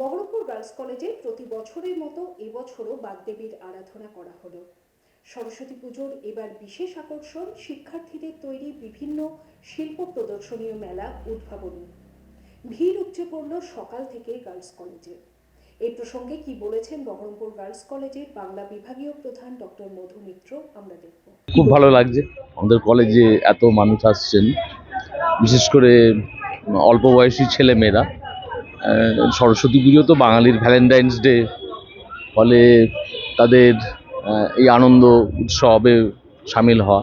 Baharampur girls কলেজে প্রতি বছরের মতো এবছরও বাগদেবীর আরাধনা করা হলো। সরস্বতী পুজোর এবার বিশেষ আকর্ষণ শিক্ষার্থীদের তৈরি বিভিন্ন শিল্প প্রদর্শনীয় মেলা উদ্ভাবনী। ভিড় উপচে পড়ল সকাল থেকে গার্লস কলেজে। এই প্রসঙ্গে কি বলেছেন বহরমপুর গার্লস কলেজের বাংলা বিভাগীয় প্রধান ডক্টর মধু মিত্র, আমরা দেখব। খুব ভালো লাগছে। আমাদের কলেজে এত মানুষ আসছেন। বিশেষ করে অল্প বয়সী ছেলে মেয়েরা সরস্বতী পুজো তো বাঙালির ভ্যালেন্টাইন্স ডে ফলে তাদের এই আনন্দ উৎসবে সামিল হওয়া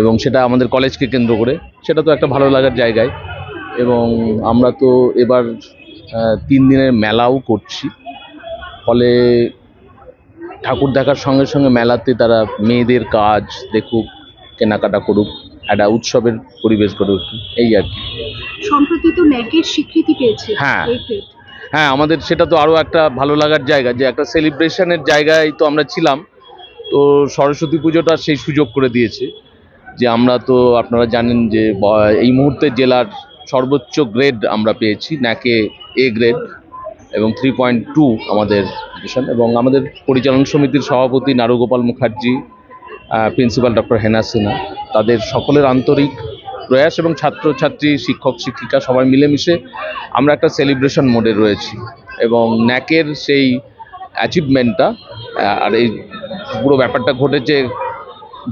এবং সেটা আমাদের কলেজকে কেন্দ্র করে। সেটা তো একটা ভালো লাগার জায়গায় এবং আমরা তো এবার তিন দিনের মেলাও করছি। ফলে ঠাকুর দেখার সঙ্গে সঙ্গে মেলাতে তারা মেয়েদের কাজ দেখুক, কেনাকাটা করুক। একটা উৎসবের পরিবেশ গড়ে উঠুক এই আর কি। সম্প্রতি তো ন্যাকের স্বীকৃতি পেয়েছে হ্যাঁ। হ্যাঁ আমাদের সেটা তো আরও একটা ভালো লাগার জায়গা যে একটা সেলিব্রেশনের জায়গায় তো আমরা ছিলাম তো সরস্বতী পুজোটা সেই সুযোগ করে দিয়েছে যে আমরা তো আপনারা জানেন যে এই মুহূর্তে জেলার সর্বোচ্চ গ্রেড আমরা পেয়েছি ন্যাকে এ গ্রেড এবং থ্রি পয়েন্ট টু আমাদের এবং আমাদের পরিচালন সমিতির সভাপতি নারুগোপাল মুখার্জি প্রিন্সিপাল ডক্টর হেনা সিনহা তাদের সকলের আন্তরিক প্রয়াস এবং ছাত্রছাত্রী, শিক্ষক, শিক্ষিকা সবাই মিলেমিশে আমরা একটা সেলিব্রেশন মোডে রয়েছি এবং ন্যাকের সেই অ্যাচিভমেন্টটা আর এই পুরো ব্যাপারটা ঘটেছে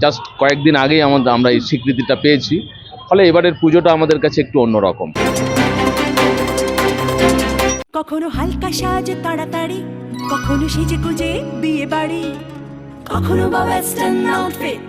জাস্ট কয়েকদিন আগেই আমাদের, আমরা এই স্বীকৃতিটা পেয়েছি। ফলে এবারের পুজোটা আমাদের কাছে একটু অন্যরকম। কখনো হালকা সাজ তাড়াতাড়ি, কখনো সেজে গুজে বিয়ে বাড়ি কখনো বা ওয়েস্টার্ন আউটফিট